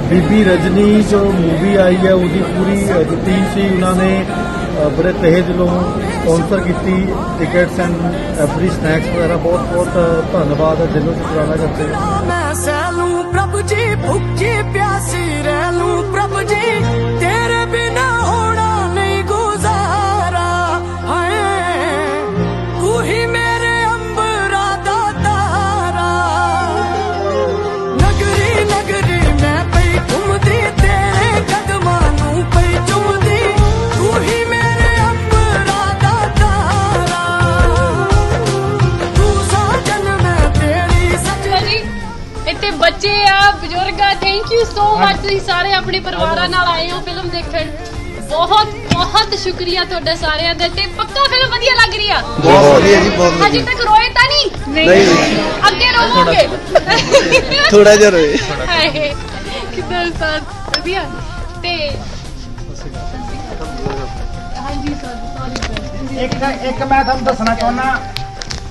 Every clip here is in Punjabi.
ਬੀਬੀ ਰਜਨੀ ਜੋ ਮੂਵੀ ਆਈ ਹੈ, ਉਹਦੀ ਪੂਰੀ ਜੋ ਟੀਮ ਸੀ, ਉਹਨਾਂ ਨੇ ਬੜੇ ਤਹਿ ਦਿਲੋਂ ਸਪਾਂਸਰ ਕੀਤੀ ਟਿਕਟਸ ਐਂਡ ਐਵਰੀ ਸਨੈਕਸ ਵਗੈਰਾ। ਬਹੁਤ ਬਹੁਤ ਧੰਨਵਾਦ ਹੈ, ਦਿਲੋਂ ਸ਼ੁਕਰਾਨਾ ਕਰਦੇ ਮੈਂ ਸੈਲੂ ਪ੍ਰਭ ਜੀ, ਭੁੱਖੀ ਪਿਆਸੀ ਰਹਿ ਲੂੰ, ਪ੍ਰਭ ਬੱਚੇ ਆ ਬਜ਼ੁਰਗ ਆ ਥੈਂਕ ਯੂ ਸੋ ਮਚ ਤੁਸੀਂ ਸਾਰੇ ਆਪਣੇ ਪਰਿਵਾਰਾਂ ਨਾਲ ਆਏ ਹੋ ਫਿਲਮ ਦੇਖਣ। ਬਹੁਤ ਬਹੁਤ ਸ਼ੁਕਰੀਆ ਤੁਹਾਡਾ ਸਾਰਿਆਂ ਦਾ ਤੇ ਪੱਕਾ ਫਿਲਮ ਵਧੀਆ ਲੱਗ ਰਹੀ ਆ। ਬਹੁਤ ਵਧੀਆ ਜੀ ਬਹੁਤ ਅਜੇ ਵਧੀਆ। ਤੱਕ ਰੋਏ ਤਾਂ ਨਹੀਂ? ਨਹੀਂ। ਅੱਗੇ ਰੋਵੋਗੇ? ਥੋੜਾ ਜਿਹਾ। ਰੋਏ। ਹਾਏ ਕਿਦਾਂ ਸਰ ਵਧੀਆ। ਤੇ ਹਾਂਜੀ ਸਰ ਸੌਰੀ ਸਰ ਇੱਕ ਇੱਕ ਮੈਂ ਤੁਹਾਨੂੰ ਦੱਸਣਾ ਚਾਹੁੰਦਾ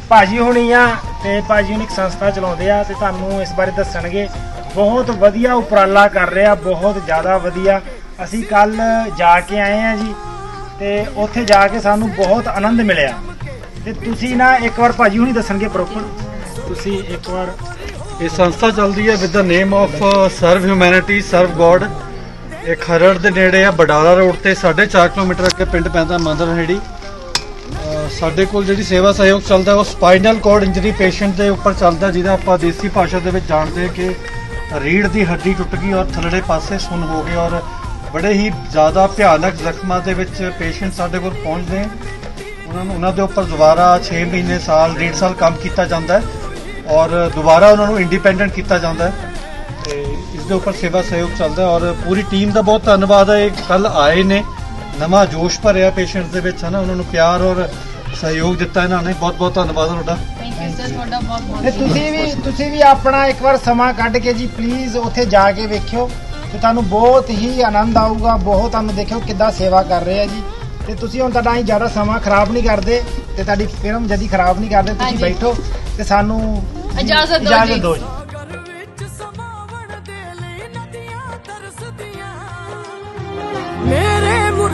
ਭਾਜੀ ਹੁਣੀ ਆ ਤੇ ਭਾਜੀ ਹੁਣੀ ਇੱਕ ਸੰਸਥਾ ਚਲਾਉਂਦੇ ਆ ਤੇ ਤੁਹਾਨੂੰ ਇਸ ਬਾਰੇ ਦੱਸਣਗੇ। ਬਹੁਤ ਵਧੀਆ ਉਪਰਾਲਾ ਕਰ ਰਿਹਾ, ਬਹੁਤ ਜ਼ਿਆਦਾ ਵਧੀਆ। ਅਸੀਂ ਕੱਲ ਜਾ ਕੇ ਆਏ ਆ ਜੀ ਤੇ ਉੱਥੇ ਜਾ ਕੇ ਸਾਨੂੰ ਬਹੁਤ ਆਨੰਦ ਮਿਲਿਆ। ਤੇ ਤੁਸੀਂ ਨਾ ਇੱਕ ਵਾਰ ਭਾਜੀ ਹੁਣੀ ਦੱਸਣਗੇ ਪ੍ਰੋਪਰ ਤੁਸੀਂ ਇੱਕ ਵਾਰ ਇਹ ਸੰਸਥਾ ਚੱਲਦੀ ਹੈ with the name of Sarv humanity Sarv god ਇਹ ਖਰੜ ਦੇ ਨੇੜੇ ਆ, ਬਡਾਲਾ ਰੋਡ ਤੇ 4.5 ਕਿਲੋਮੀਟਰ ਅੱਗੇ ਪਿੰਡ ਪੈਂਦਾ ਮੰਦਰ ਨੇੜੀ ਸਾਡੇ ਕੋਲ ਜਿਹੜੀ ਸੇਵਾ ਸਹਿਯੋਗ ਚੱਲਦਾ ਉਹ ਸਪਾਈਨਲ ਕੋਰਡ ਇੰਜਰੀ ਪੇਸ਼ੈਂਟ ਦੇ ਉੱਪਰ ਚੱਲਦਾ ਜਿਹਦਾ ਆਪਾਂ ਦੇਸੀ ਭਾਸ਼ਾ ਦੇ ਵਿੱਚ ਜਾਣਦੇ ਹਾਂ ਕਿ ਰੀੜ ਦੀ ਹੱਡੀ ਟੁੱਟ ਗਈ ਔਰ ਥੱਲੜੇ ਪਾਸੇ ਸੁੰਨ ਹੋ ਗਏ ਔਰ ਬੜੇ ਹੀ ਜ਼ਿਆਦਾ ਭਿਆਨਕ ਜ਼ਖਮਾਂ ਦੇ ਵਿੱਚ ਪੇਸ਼ੈਂਟ ਸਾਡੇ ਕੋਲ ਪਹੁੰਚਦੇ ਹਨ। ਉਹਨਾਂ ਨੂੰ ਉਹਨਾਂ ਦੇ ਉੱਪਰ ਦੁਬਾਰਾ 6 ਮਹੀਨੇ ਸਾਲ, ਡੇਢ ਸਾਲ ਕੰਮ ਕੀਤਾ ਜਾਂਦਾ ਹੈ ਔਰ ਦੁਬਾਰਾ ਉਹਨਾਂ ਨੂੰ ਇੰਡੀਪੈਂਡੈਂਟ ਕੀਤਾ ਜਾਂਦਾ ਹੈ। ਤੇ ਇਸ ਦੇ ਉੱਪਰ ਸੇਵਾ ਸਹਿਯੋਗ ਚੱਲਦਾ ਔਰ ਪੂਰੀ ਟੀਮ ਦਾ ਬਹੁਤ ਧੰਨਵਾਦ ਹੈ। ਇਹ ਕੱਲ ਆਏ ਨੇ। ਨਵਾਂ ਜੋਸ਼ ਭਰਿਆ ਪੇਸ਼ੈਂਟਸ ਦੇ ਵਿੱਚ ਹੈ ਨਾ ਉਹਨਾਂ ਨੂੰ ਪਿਆਰ ਔਰ ਸਹਿਯੋਗ ਦਿੱਤਾ ਇਹਨਾਂ ਨੇ। ਬਹੁਤ ਬਹੁਤ ਧੰਨਵਾਦ ਤੁਹਾਡਾ। ਥੈਂਕ ਯੂ ਸਰ ਤੁਹਾਡਾ ਬਹੁਤ ਬਹੁਤ ਤੇ ਤੁਸੀਂ ਵੀ ਤੁਸੀਂ ਵੀ ਆਪਣਾ ਇੱਕ ਵਾਰ ਸਮਾਂ ਕੱਢ ਕੇ ਜੀ ਪਲੀਜ਼ ਉੱਥੇ ਜਾ ਕੇ ਵੇਖਿਓ। ਤੇ ਤੁਹਾਨੂੰ ਬਹੁਤ ਹੀ ਆਨੰਦ ਆਊਗਾ ਬਹੁਤ ਤੁਹਾਨੂੰ ਦੇਖਿਓ ਕਿੱਦਾਂ ਸੇਵਾ ਕਰ ਰਹੇ ਆ ਜੀ। ਤੇ ਤੁਸੀਂ ਹੁਣ ਤੁਹਾਡਾ ਅਸੀਂ ਜ਼ਿਆਦਾ ਸਮਾਂ ਖਰਾਬ ਨਹੀਂ ਕਰਦੇ ਤੇ ਤੁਹਾਡੀ ਫਿਲਮ ਜਦੀ ਖਰਾਬ ਨਹੀਂ ਕਰਦੇ ਤੁਸੀਂ ਹਾਂਜੀ। ਬੈਠੋ ਤੇ ਸਾਨੂੰ ਇਜਾਜ਼ਤ ਦਿਓ ਇਜਾਜ਼ਤ ਜੀ। ਦਿਓ ਜੀ।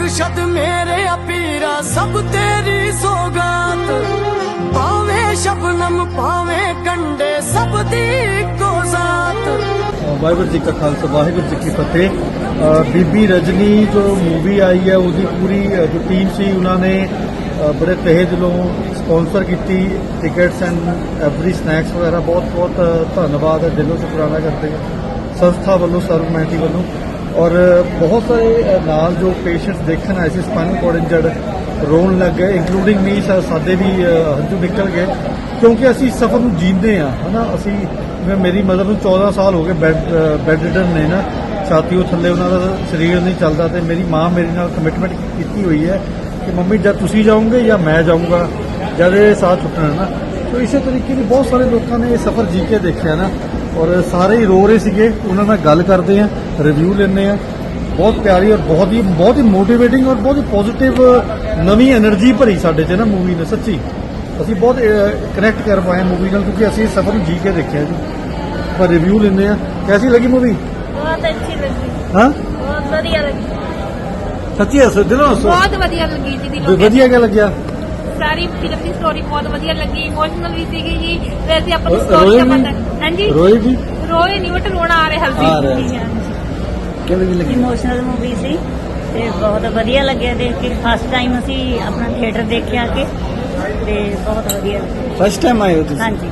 ਮੁਰਸ਼ਦ ਮੇਰੇ ਅਪੀਰਾ ਸਭ ਤੇਰੀ ਸੋਗਾਤ। ਪਾਵੇਂ ਸ਼ਬਨਮ ਪਾਵੇਂ ਕੰਡੇ ਸਭ ਦੀ ਇੱਕੋ ਜ਼ਾਤ। ਵਾਹਿਗੁਰੂ ਜੀ ਕਾ ਖਾਲਸਾ ਵਾਹਿਗੁਰੂ ਜੀ ਕੀ ਫਤਿਹ। ਬੀਬੀ ਰਜਨੀ ਜੋ ਮੂਵੀ ਆਈ ਹੈ ਉਹਦੀ ਪੂਰੀ ਅ, ਜੋ ਟੀਮ ਸੀ ਉਹਨਾਂ ਨੇ ਬੜੇ ਤਹਿ ਦਿਲੋਂ ਸਪਾਂਸਰ ਕੀਤੀ ਟਿਕਟਸ ਐਂਡ ਐਵਰੀ ਸਨੈਕਸ ਵਗੈਰਾ। ਬਹੁਤ ਬਹੁਤ ਧੰਨਵਾਦ ਦਿਲੋਂ ਸ਼ੁਕਰਾਨਾ ਕਰਦੇ ਹਾਂ। ਸੰਸਥਾ ਵੱਲੋਂ ਸਰਵਮੈਂਟੀ ਵੱਲੋਂ। ਔਰ ਬਹੁਤ ਸਾਰੇ ਨਾਲ ਜੋ ਪੇਸ਼ੈਂਟਸ ਦੇਖਣ ਆਏ ਸੀ ਸਪਾਈਨਲ ਕੋਰਡ ਇੰਜਰਡ ਰੋਣ ਲੱਗ ਗਏ ਇਨਕਲੂਡਿੰਗ ਮੀ ਸਾਡੇ ਵੀ ਅ, ਹੰਝੂ ਨਿਕਲ ਗਏ। ਕਿਉਂਕਿ ਅਸੀਂ ਸਫ਼ਰ ਨੂੰ ਜੀਂਦੇ ਆ ਹਨਾ? ਅਸੀਂ ਮੇਰੀ ਮਦਰ ਨੂੰ 14 ਸਾਲ ਹੋ ਗਏ ਬੈੱਡ ਬੈੱਡ ਰਿਡਨ ਨੇ ਨਾ ਛਾਤੀਓ ਥੱਲੇ ਉਹਨਾਂ ਦਾ ਸਰੀਰ ਨਹੀਂ ਚੱਲਦਾ ਤੇ ਮੇਰੀ ਮਾਂ ਮੇਰੇ ਨਾਲ ਕਮਿਟਮੈਂਟ ਕੀਤੀ ਹੋਈ ਹੈ ਕਿ ਮੰਮੀ ਜਦ ਤੁਸੀਂ ਜਾਓਗੇ ਜਾਂ ਮੈਂ ਜਾਊਂਗਾ ਜਦ ਇਹ ਸਾਥ ਛੁੱਟਣਾ ਨਾ? ਸੋ ਇਸੇ ਤਰੀਕੇ ਦੀ ਬਹੁਤ ਸਾਰੇ ਲੋਕਾਂ ਨੇ ਇਹ ਸਫ਼ਰ ਜੀ ਕੇ ਦੇਖਿਆ ਨਾ। ਔਰ ਸਾਰੇ ਹੀ ਰੋ ਰਹੇ ਸੀਗੇ ਉਹਨਾਂ ਨਾਲ ਗੱਲ ਕਰਦੇ ਆ ਰਿਵਿਊ ਲੈਂਦੇ ਆ ਬਹੁਤ ਪਿਆਰੀ ਔਰ ਬਹੁਤ ਹੀ ਬਹੁਤ ਹੀ ਮੋਟੀਵੇਟਿੰਗ ਔਰ ਬਹੁਤ ਹੀ ਪੋਜ਼ਿਟਿਵ ਨਵੀਂ એનર્ਜੀ ਭਰੀ ਸਾਡੇ 'ਚ ਨਾ ਮੂਵੀ ਨੇ ਸੱਚੀ। ਅਸੀਂ ਬਹੁਤ ਕਨੈਕਟ ਕਰ ਪਾਏ ਮੂਵੀ ਨਾਲ ਕਿਉਂਕਿ ਅਸੀਂ ਸਫਰ ਨੂੰ ਜੀ ਕੇ ਦੇਖਿਆ ਜੀ। ਪਰ ਰਿਵਿਊ ਲੈਂਦੇ ਆ ਕੈਸੀ ਲੱਗੀ ਮੂਵੀ ਬਹੁਤ ਅੱਛੀ ਲੱਗੀ। ਹਾਂ? ਬਹੁਤ ਵਧੀਆ ਲੱਗੀ। ਸੱਚੀ ਅਸੋ ਦਿਲੋਂ ਬਹੁਤ ਵਧੀਆ ਲੱਗੀ ਜੀ ਦਿਲੋਂ ਵਧੀਆ ਕਿਆ ਲੱਗਿਆ? ਸਾਰੀ ਫਿਲਮ ਦੀ ਸਟੋਰੀ ਬਹੁਤ ਵਧੀਆ ਲੱਗੀ ਇਮੋਸ਼ਨਲ ਵੀ ਸੀਗੀ ਜੀ ਵੈਸੇ ਆਪਾਂ ਨੂੰ ਸਟੋਰੀ ਦਾ? ਪਤਾ ਹਾਂਜੀ? ਰੋਏ ਜੀ ਰੋਏ ਨਹੀਂ ਬਟ ਰੋਣਾ ਆ ਰਿਹਾ ਹਲਦੀ ਆ ਰਿਹਾ। ਜੀ, ਹਾਂਜੀ। ਕਿਵੇਂ ਦੀ ਲੱਗੀ? ਇਮੋਸ਼ਨਲ ਮੂਵੀ ਸੀ ਤੇ ਬਹੁਤ ਵਧੀਆ ਲੱਗਿਆ ਦੇਖ ਕੇ। ਫਸਟ ਟਾਈਮ ਅਸੀਂ ਆਪਣਾ ਥੀਏਟਰ ਦੇਖਿਆ ਕਿ ਤੇ ਬਹੁਤ ਵਧੀਆ ਲੱਗਿਆ ਫਸਟ ਟਾਈਮ ਆਏ ਹੋ ਤੁਸੀਂ? ਹਾਂਜੀ।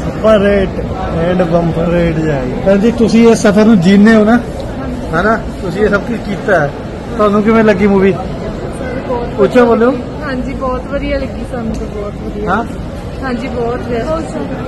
Super rate and bumper rate ਜਾਈ ਭੈਣ ਜੀ ਤੁਸੀਂ ਇਹ ਸਫ਼ਰ ਨੂੰ ਜੀਨੇ ਹੋ ਨਾ? ਹੈਨਾ? ਤੁਸੀਂ ਇਹ ਸਭ ਕੁਝ ਕੀਤਾ ਹੈ। ਤੁਹਾਨੂੰ ਕਿਵੇਂ ਲੱਗੀ ਮੂਵੀ ਉੱਚਾ ਬੋਲਿਓ ਹਾਂਜੀ ਬਹੁਤ ਵਧੀਆ ਲੱਗੀ ਸਾਨੂੰ ਤਾਂ ਬਹੁਤ ਵਧੀਆ। ਹਾਂ? ਹਾਂਜੀ ਬਹੁਤ ਵਧੀਆ।